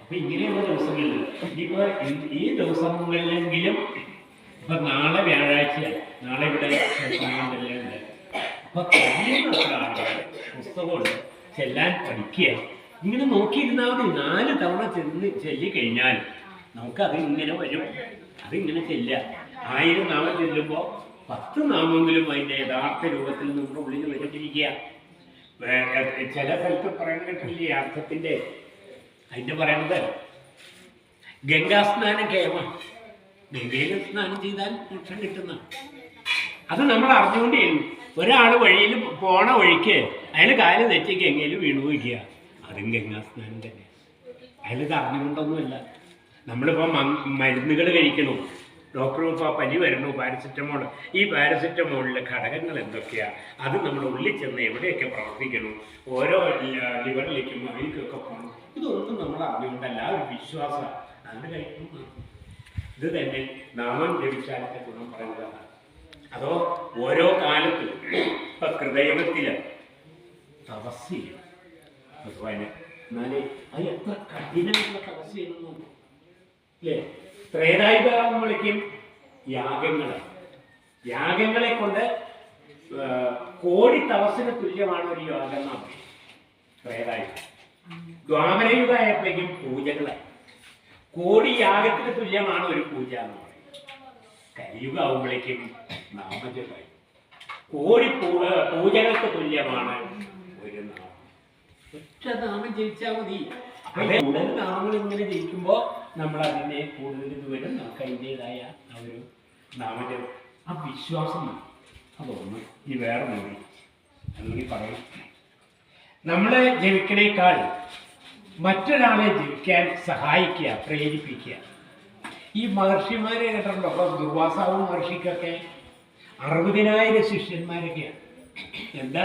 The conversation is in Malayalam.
അപ്പൊ ഇങ്ങനെയുള്ള ദിവസങ്ങളിൽ ഇനിയിപ്പോ ഈ- ദിവസങ്ങളിലെങ്കിലും ഇപ്പൊ നാളെ വ്യാഴാഴ്ചയാണ്. നാളെ ഇവിടെ അപ്പൊ പുസ്തകമുണ്ട്. ചെല്ലാൻ പഠിക്കുക ഇങ്ങനെ നോക്കിയിരുന്നാൽ മതി. നാല് തവണ ചെന്ന് കഴിഞ്ഞാൽ നമുക്കത് ഇങ്ങനെ വരും. അതിങ്ങനെ ചെല്ലുക. ആയിരം നാമം ചെല്ലുമ്പോൾ പത്ത് നാമെങ്കിലും അതിന്റെ യഥാർത്ഥ രൂപത്തിൽ നമ്മുടെ ഉള്ളിൽ വരട്ടിരിക്കുക. ചില സ്ഥലത്ത് പറയുന്നത് കേട്ടില്ലേ അർത്ഥത്തിന്റെ അതിന്റെ പറയണത് ഗംഗാസ്നാനം കേമാണ് ഗംഗയിൽ സ്നാനം ചെയ്താൽ മോക്ഷം കിട്ടുന്ന. അത് നമ്മൾ അറിഞ്ഞുകൊണ്ടേ ഒരാൾ വഴിയിൽ പോണ വഴിക്ക് അയാൾ കാൽ തെറ്റി ഗംഗയിൽ വീണു വയ്ക്കുക അതും ഗംഗാസ്നാനം തന്നെ അയാൾ ഇത് അറിഞ്ഞുകൊണ്ടൊന്നുമില്ല. നമ്മളിപ്പോൾ മരുന്നുകൾ കഴിക്കണു ഡോക്ടർ പനി വരുന്നു പാരസിറ്റമോൾ. ഈ പാരസിറ്റമോളിലെ ഘടകങ്ങൾ എന്തൊക്കെയാ? അത് നമ്മൾ ഉള്ളിൽ ചെന്ന് എവിടെയൊക്കെ പ്രവർത്തിക്കുന്നു? ഓരോ ലിവറിലേക്കും അതിലേക്കൊക്കെ പോകണം ഇതൊന്നും നമ്മൾ അറിഞ്ഞുകൊണ്ടല്ല. ഒരു വിശ്വാസം. അതിന്റെ കഴിക്കും. ഇത് തന്നെ നാമം ജപിച്ചാലത്തെ ഗുണം പറയുന്നതാണ്. അതോ ഓരോ കാലത്തും ഇപ്പൊ ഹൃദയത്തിൽ തപസ് ചെയ്യണം എന്നാലേ അത് എത്ര കഠിനമായിട്ടുള്ള തപസ് അല്ലേ ത്രേതായുധം യാഗങ്ങളെ. യാഗങ്ങളെ കൊണ്ട് കോടി തപസ്സിന് തുല്യമാണ് ഒരു യാഗം എന്നാണ് ത്രേതായുധം ദ്വാപരയുഗമായപ്പോഴേക്കും പൂജകളായി കോടി യാഗത്തിന് തുല്യമാണ് ഒരു പൂജ എന്ന് പറയുന്നത് കലിയുഗ ആവുമ്പോഴേക്കും നാമജപമായി കോടി പൂജകൾക്ക് തുല്യമാണ് ഒരു നാമം. ഒറ്റ നാമം ജയിച്ചാൽ മതി. കൂടുതൽ നാമങ്ങൾ ഇങ്ങനെ ജയിക്കുമ്പോൾ നമ്മൾ അതിനെ കൂടുതൽ ഇത് നമുക്ക് അതിന്റെതായ ആ ഒരു നാമന്റെ ആ വിശ്വാസം. അതൊന്ന് ഇനി വേറെ മതി. അല്ലെങ്കിൽ പറയും. നമ്മളെ ജപിക്കണേക്കാൾ മറ്റൊരാളെ ജപിക്കാൻ സഹായിക്കുക പ്രേരിപ്പിക്കുക. ഈ മഹർഷിമാരെ കേട്ടിട്ടുണ്ടോ? അപ്പൊ ദുർവാസാവ് മഹർഷിക്കൊക്കെ. അറുപതിനായിരം ശിഷ്യന്മാരൊക്കെയാണ്. എന്താ